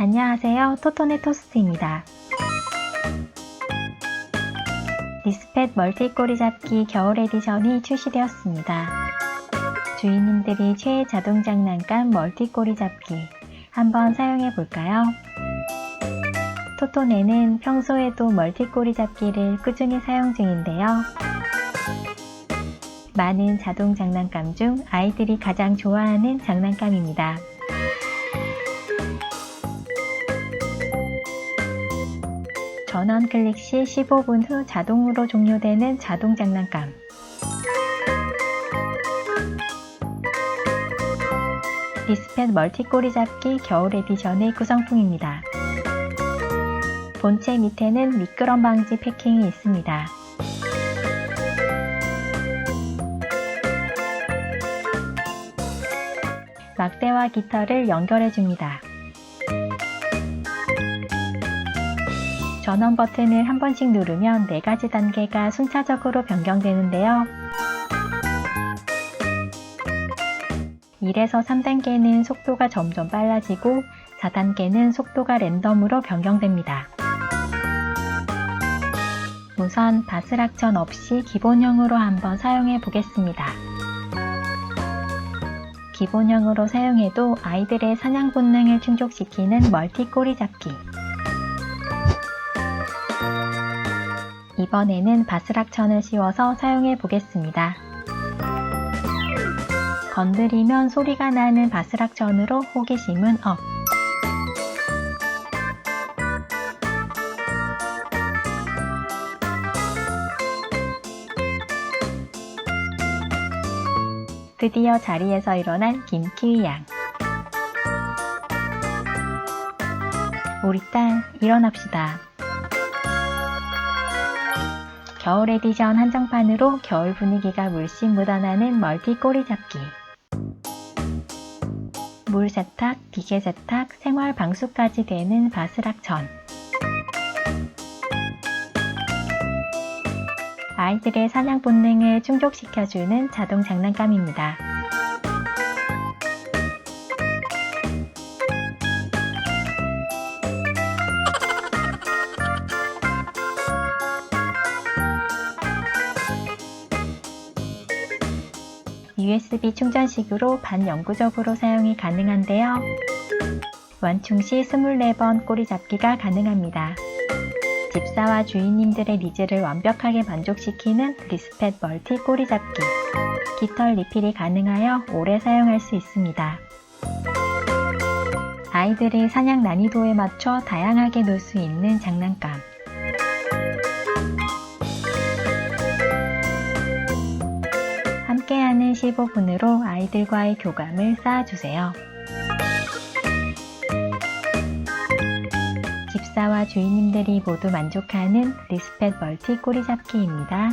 안녕하세요. 토토네 토스트입니다. 리스펫 멀티 꼬리 잡기 겨울 에디션이 출시되었습니다. 주인님들이 최애 자동 장난감 멀티 꼬리 잡기 한번 사용해 볼까요? 토토네는 평소에도 멀티 꼬리 잡기를 꾸준히 사용 중인데요. 많은 자동 장난감 중 아이들이 가장 좋아하는 장난감입니다. 전원 클릭 시 15분 후 자동으로 종료되는 자동 장난감. 리스펫 멀티 꼬리 잡기 겨울 에디션의 구성품입니다. 본체 밑에는 미끄럼 방지 패킹이 있습니다. 막대와 깃털을 연결해 줍니다. 전원 버튼을 한 번씩 누르면 4가지 단계가 순차적으로 변경되는데요. 1에서 3단계는 속도가 점점 빨라지고 4단계는 속도가 랜덤으로 변경됩니다. 우선 바스락천 없이 기본형으로 한번 사용해 보겠습니다. 기본형으로 사용해도 아이들의 사냥 본능을 충족시키는 멀티 꼬리 잡기. 이번에는 바스락천을 씌워서 사용해 보겠습니다. 건드리면 소리가 나는 바스락천으로 호기심은 업. 드디어 자리에서 일어난 김키위 양. 우리 딸, 일어납시다. 겨울 에디션 한정판으로 겨울 분위기가 물씬 묻어나는 멀티 꼬리 잡기. 물 세탁, 기계 세탁, 생활 방수까지 되는 바스락천. 아이들의 사냥 본능을 충족시켜주는 자동 장난감입니다. USB 충전식으로 반영구적으로 사용이 가능한데요. 완충 시 24번 꼬리 잡기가 가능합니다. 집사와 주인님들의 니즈를 완벽하게 만족시키는 리스펫 멀티 꼬리 잡기. 깃털 리필이 가능하여 오래 사용할 수 있습니다. 아이들의 사냥 난이도에 맞춰 다양하게 놀 수 있는 장난감. 함께하는 15분으로 아이들과의 교감을 쌓아주세요. 집사와 주인님들이 모두 만족하는 리스펫 멀티 꼬리 잡기입니다.